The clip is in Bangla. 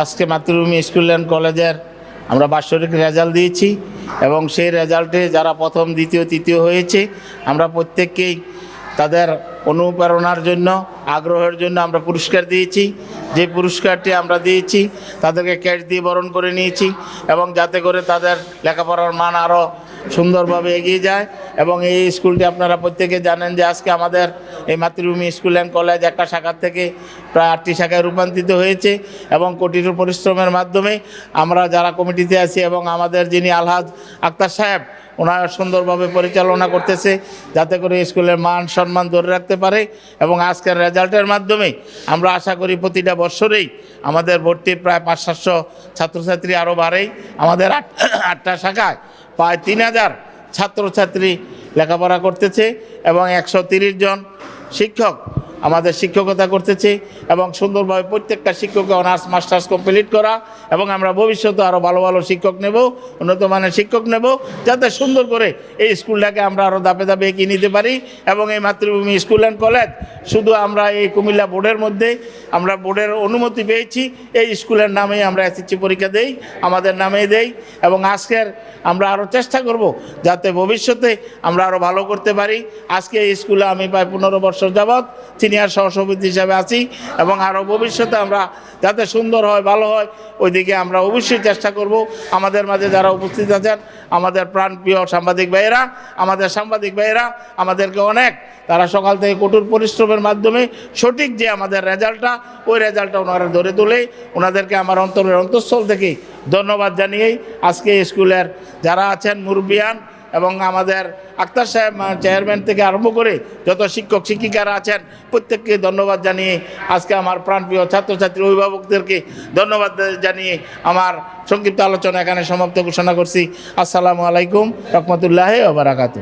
আজকে মাতৃভূমি স্কুল অ্যান্ড কলেজের আমরা বাৎসরিক রেজাল্ট দিয়েছি এবং সেই রেজাল্টে যারা প্রথম, দ্বিতীয়, তৃতীয় হয়েছে, আমরা প্রত্যেককেই তাদের অনুপ্রেরণার জন্য, আগ্রহের জন্য আমরা পুরস্কার দিয়েছি। যে পুরস্কারটি আমরা দিয়েছি, তাদেরকে ক্যাশ দিয়ে বরণ করে নিয়েছি এবং যাতে করে তাদের লেখাপড়ার মান আরও সুন্দরভাবে এগিয়ে যায়। এবং এই স্কুলটি আপনারা প্রত্যেকে জানেন যে আজকে আমাদের এই মাতৃভূমি স্কুল অ্যান্ড কলেজ একটা শাখার থেকে প্রায় আটটি শাখায় রূপান্তরিত হয়েছে এবং কঠিন পরিশ্রমের মাধ্যমে আমরা যারা কমিটিতে আছি এবং আমাদের যিনি আলহাজ আক্তার সাহেব, ওনারা সুন্দরভাবে পরিচালনা করতেছে যাতে করে স্কুলের মান সম্মান ধরে রাখতে পারে এবং আজকের রেজাল্টের মাধ্যমে আমরা আশা করি প্রতিটা বছরেই আমাদের ভর্তি প্রায় পাঁচ সাতশো ছাত্রছাত্রী আরও বাড়েই আমাদের আট আটটা শাখায় প্রায় তিন হাজার ছাত্রছাত্রী লেখাপড়া করতেছে এবং একশো জন শিক্ষক আমাদের শিক্ষকতা করতেছে এবং সুন্দরভাবে প্রত্যেকটা শিক্ষককে অনার্স, মাস্টার্স কমপ্লিট করা এবং আমরা ভবিষ্যতে আরও ভালো ভালো শিক্ষক নেব, উন্নত মানের শিক্ষক নেব, যাতে সুন্দর করে এই স্কুলটাকে আমরা আরও ধাপে ধাপে এগিয়ে নিতে পারি এবং এই মাতৃভূমি স্কুল অ্যান্ড কলেজ শুধু আমরা এই কুমিল্লা বোর্ডের মধ্যে আমরা বোর্ডের অনুমতি পেয়েছি, এই স্কুলের নামেই আমরা এসএসসি পরীক্ষা দেই, আমাদের নামেই দেই এবং আজকের আমরা আরও চেষ্টা করব যাতে ভবিষ্যতে আমরা আরও ভালো করতে পারি। আজকে এই স্কুলে আমি প্রায় পনেরো বছর যাবৎ সিনিয়র সহসভাপতি হিসাবে আছি এবং আরও ভবিষ্যতে আমরা যাতে সুন্দর হয়, ভালো হয়, ওইদিকে আমরা অবশ্যই চেষ্টা করব। আমাদের মাঝে যারা উপস্থিত আছেন, আমাদের প্রাণপ্রিয় সাংবাদিক ভাইয়েরা, আমাদের সাংবাদিক ভাইয়েরা, আমাদেরকে অনেক, তারা সকাল থেকে কঠোর পরিশ্রমের মাধ্যমে সঠিক যে আমাদের রেজাল্টটা, ওই রেজাল্টটা ওনারা ধরে তোলে। ওনাদেরকে আমার অন্তরের অন্তঃস্থল থেকে ধন্যবাদ জানিয়েই আজকে স্কুলের যারা আছেন মুরব্বিয়ান এবং আমাদের আক্তার সাহেব চেয়ারম্যান থেকে আরম্ভ করে যত শিক্ষক, শিক্ষিকারা আছেন, প্রত্যেককে ধন্যবাদ জানিয়ে আজকে আমার প্রাণপ্রিয় ছাত্রছাত্রী অভিভাবকদেরকে ধন্যবাদ জানিয়ে আমার সংক্ষিপ্ত আলোচনা এখানে সমাপ্ত ঘোষণা করছি। আসসালামু আলাইকুম রহমতুল্লাহ ওবরাকাতু